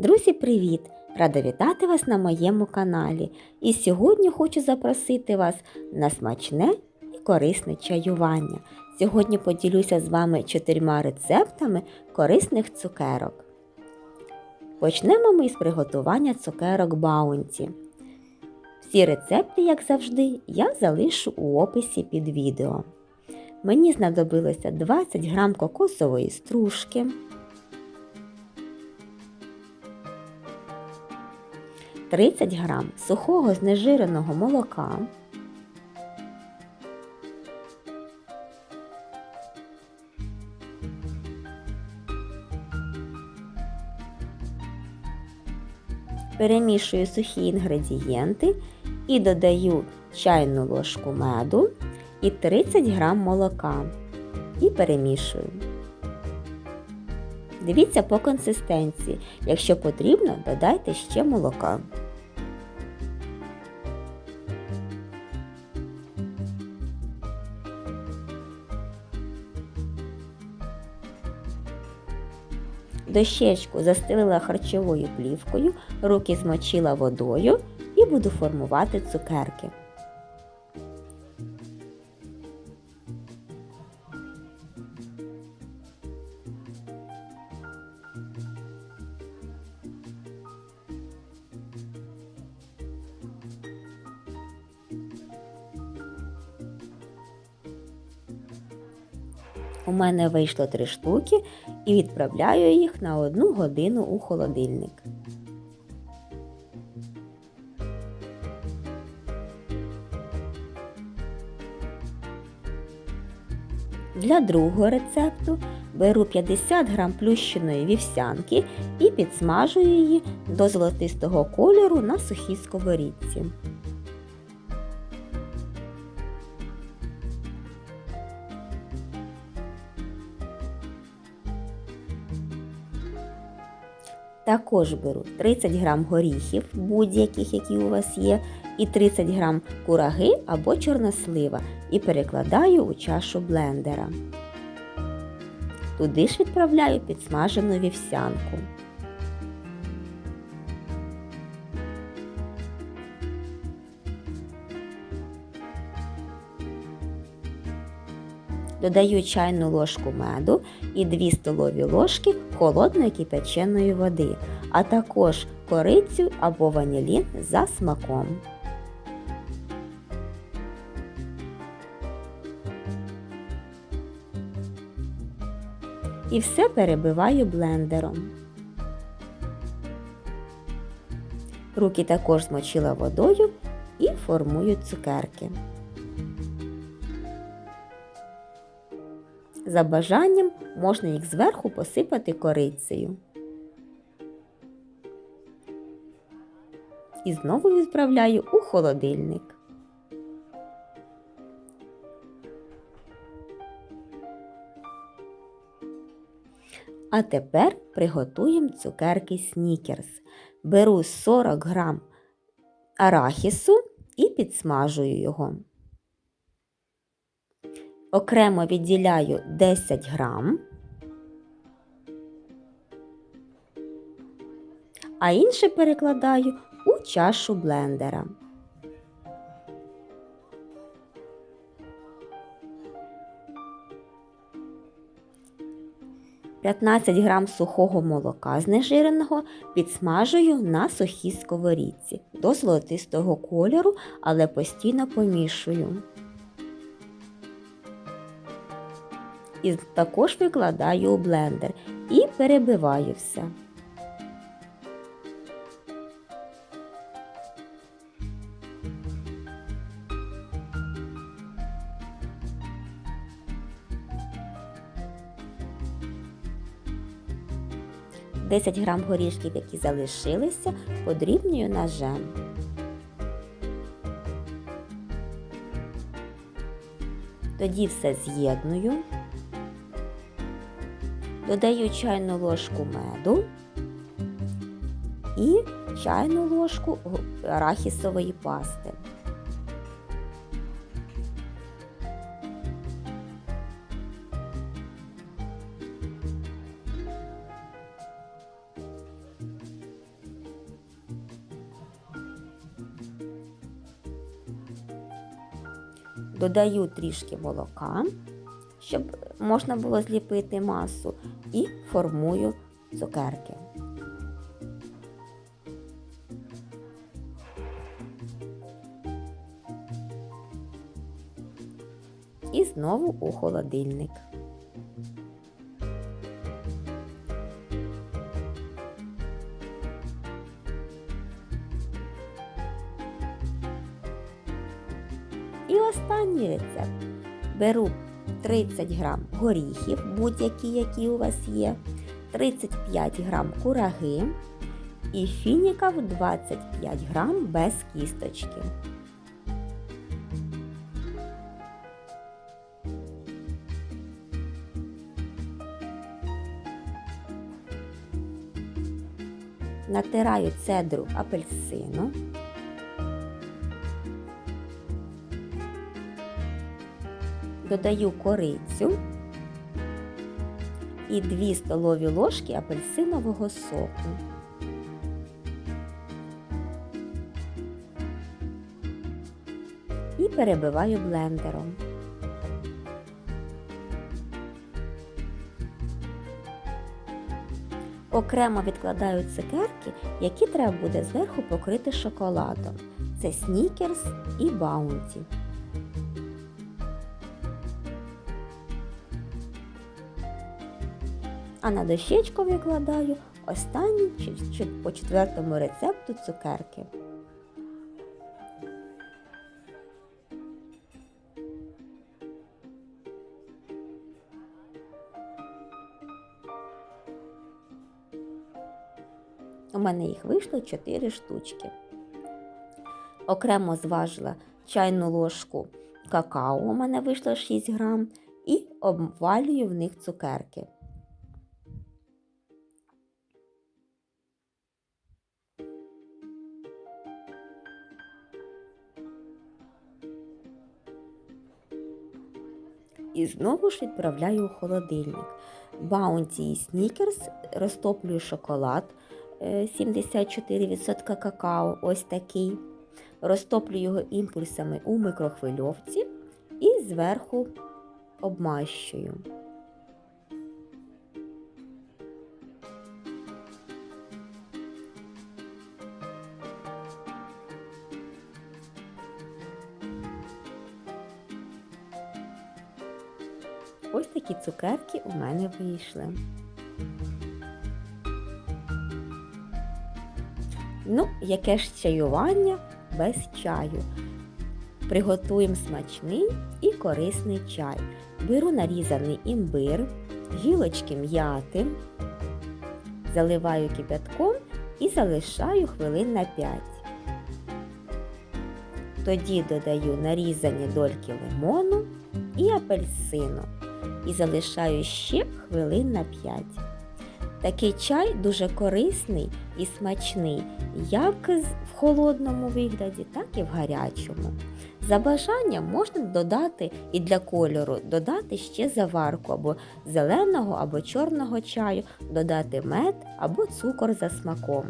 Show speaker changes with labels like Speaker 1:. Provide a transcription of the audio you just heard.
Speaker 1: Друзі, привіт! Рада вітати вас на моєму каналі. І сьогодні хочу запросити вас на смачне і корисне чаювання. Сьогодні поділюся з вами чотирма рецептами корисних цукерок. Почнемо ми із приготування цукерок Баунті. Всі рецепти, як завжди, я залишу у описі під відео. Мені знадобилося 20 г кокосової стружки. 30 грам сухого знежиреного молока, перемішую сухі інгредієнти і додаю чайну ложку меду і 30 грам молока і перемішую. Дивіться по консистенції. Якщо потрібно, додайте ще молока. Дощечку застелила харчовою плівкою, руки змочила водою і буду формувати цукерки. У мене вийшло три штуки і відправляю їх на одну годину у холодильник. Для другого рецепту беру 50 г плющеної вівсянки і підсмажую її до золотистого кольору на сухій сковорідці. Також беру 30 грам горіхів, будь-яких, які у вас є, і 30 грам кураги або чорнослива і перекладаю у чашу блендера. Туди ж відправляю підсмажену вівсянку. Додаю чайну ложку меду і 2 столові ложки холодної кипяченої води, а також корицю або ванілін за смаком. І все перебиваю блендером. Руки також змочила водою і формую цукерки. За бажанням можна їх зверху посипати корицею. І знову відправляю у холодильник. А тепер приготуємо цукерки снікерс. Беру 40 грам арахісу і підсмажую його. Окремо відділяю 10 грам, а інше перекладаю у чашу блендера. П'ятнадцять грам сухого молока знежиреного підсмажую на сухій сковорідці до золотистого кольору, але постійно помішую. І також викладаю у блендер і перебиваю все. Десять грам горішків, які залишилися, подрібнюю ножем. Тоді все з'єдную додаю чайну ложку меду і чайну ложку арахісової пасти. Додаю трішки молока, щоб можна було зліпити масу, і формую цукерки. І знову у холодильник. І останній рецепт. Беру 30 грам горіхів, будь-які, які у вас є, 35 грам кураги і фініків 25 грам без кісточки. Натираю цедру апельсину. Додаю корицю і 2 столові ложки апельсинового соку. І перебиваю блендером. Окремо відкладаю цукерки, які треба буде зверху покрити шоколадом. Це снікерс і баунті. А на дощечку викладаю останні чи- чи- по четвертому рецепту цукерки. У мене їх вийшло 4 штучки. Окремо зважила чайну ложку какао, у мене вийшло 6 грам, і обвалюю в них цукерки. І знову ж відправляю у холодильник. Баунті і снікерс розтоплюю шоколад е, 74% какао, ось такий. Розтоплю його імпульсами у микрохвильовці і зверху обмащую. Ось такі цукерки у мене вийшли. Ну, яке ж чаювання без чаю. Приготуємо смачний і корисний чай. Беру нарізаний імбир, гілочки м'яти, заливаю кипятком і залишаю хвилин на 5. Тоді додаю нарізані дольки лимону і апельсину і залишаю ще хвилин на 5. Такий чай дуже корисний і смачний, як в холодному вигляді, так і в гарячому. За бажанням можна додати і для кольору додати ще заварку або зеленого або чорного чаю, додати мед або цукор за смаком.